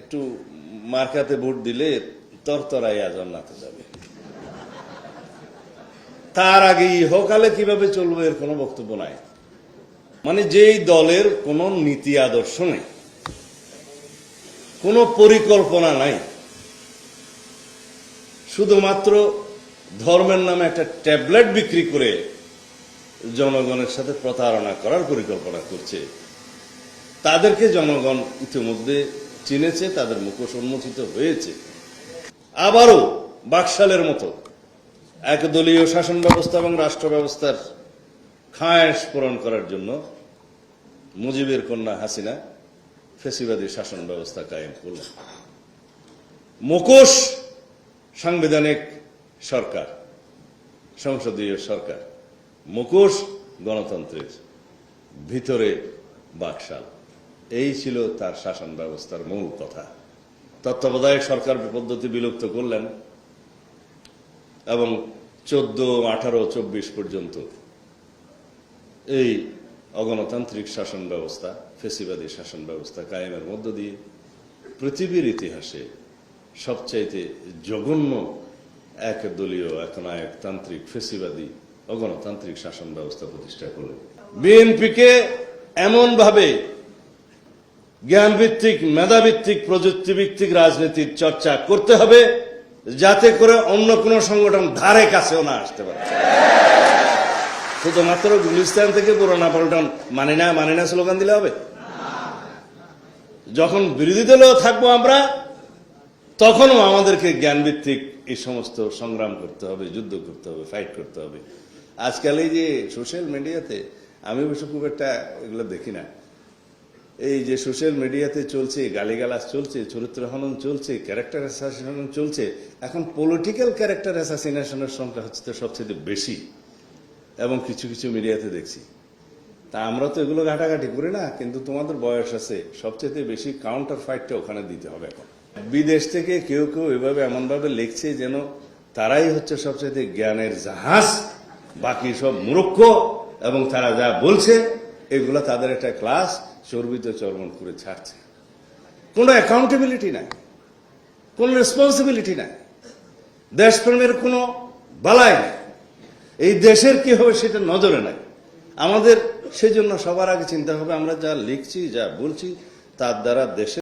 একটু মার্কাতে ভোট দিলে তরতরাইয়া জান্নাতে যাবে। তার আগে ইহকালে কীভাবে চলবে এর কোনো বক্তব্য নাই। মানে যেই দলের কোনো নীতি আদর্শ নেই, কোনো পরিকল্পনা নাই, শুধুমাত্র ধর্মের নামে একটা ট্যাবলেট বিক্রি করে জনগণের সাথে প্রতারণা করার পরিকল্পনা করছে, তাদেরকে জনগণ ইতিমধ্যে চিনেছে, তাদের মুখোশ উন্মোচিত হয়েছে। আবারও বাকশালের মতো একদলীয় শাসন ব্যবস্থা এবং রাষ্ট্র ব্যবস্থার খায়েশ পূরণ করার জন্য মুজিবের কন্যা হাসিনা ফেসিবাদী শাসন ব্যবস্থা কায়েম করলেন মুখোশ সাংবিধানিক সরকার, সংসদীয় সরকার। মুখোশ গণতন্ত্রের ভিতরে বাকশাল। এই ছিল তার শাসন ব্যবস্থার মূল কথা। তত্ত্বাবধায়ক সরকার পদ্ধতি বিলুপ্ত করলেন এবং চোদ্দ আঠারো চব্বিশ পর্যন্ত এই অগণতান্ত্রিক শাসন ব্যবস্থা, ফেসিবাদী শাসন ব্যবস্থা কায়েমের মধ্য দিয়ে পৃথিবীর ইতিহাসে সবচাইতে জঘন্য এক দলীয় একনায়ক তান্ত্রিক ফেসিবাদী, অগণতান্ত্রিক শাসন ব্যবস্থা প্রতিষ্ঠা করলেন। বিএনপিকে এমনভাবে জ্ঞানভিত্তিক, মেধাভিত্তিক, প্রযুক্তিভিত্তিক রাজনীতির চর্চা করতে হবে, যাতে করে অন্য কোনো সংগঠন ধারে কাছেও না আসতে পারে। শুধুমাত্র গুলিস্তান থেকে পুরোনা পাল্টন মানি না মানি না স্লোগান দিলে হবে। যখন বিরোধী দলেও থাকব আমরা, তখনও আমাদেরকে জ্ঞানভিত্তিক এই সমস্ত সংগ্রাম করতে হবে, যুদ্ধ করতে হবে ফাইট করতে হবে। আজকাল এই যে সোশ্যাল মিডিয়াতে আমি অবশ্য খুব একটা এগুলো দেখি না। এই যে সোশ্যাল মিডিয়াতে চলছে, গালিগালাজ চলছে, চরিত্র হনন চলছে ক্যারেক্টার অ্যাসাসিনেশন চলছে, এখন পলিটিক্যাল ক্যারেক্টার অ্যাসাসিনেশনের সংখ্যা হচ্ছে তো সবচেয়ে বেশি এবং কিছু কিছু মিডিয়াতে দেখছি। তা আমরা তো এগুলো ঘাটাঘাটি করি না, কিন্তু তোমাদের বয়স আছে, সবচেয়ে বেশি কাউন্টার ফাইটটা ওখানে দিতে হবে এখন। বিদেশ থেকে কেউ কেউ এভাবে এমনভাবে লিখছে যেন তারাই হচ্ছে সবচেয়ে জ্ঞানের জাহাজ, বাকি সব মূর্খ, এবং তারা যা বলছে, এগুলো তাদের একটা ক্লাস চর্বিত চর্বণ করে ছাড়ছে। কোনো অ্যাকাউন্টেবিলিটি নাই, কোনো রেসপন্সিবিলিটি নাই। দেশপ্রেমের কোনো বালাই নাই। এই দেশের কি হবে সেটা নজরে নাই। আমাদের সেজন্য সবার আগে চিন্তা হবে, আমরা যা লিখছি, যা বলছি, তার দ্বারা দেশের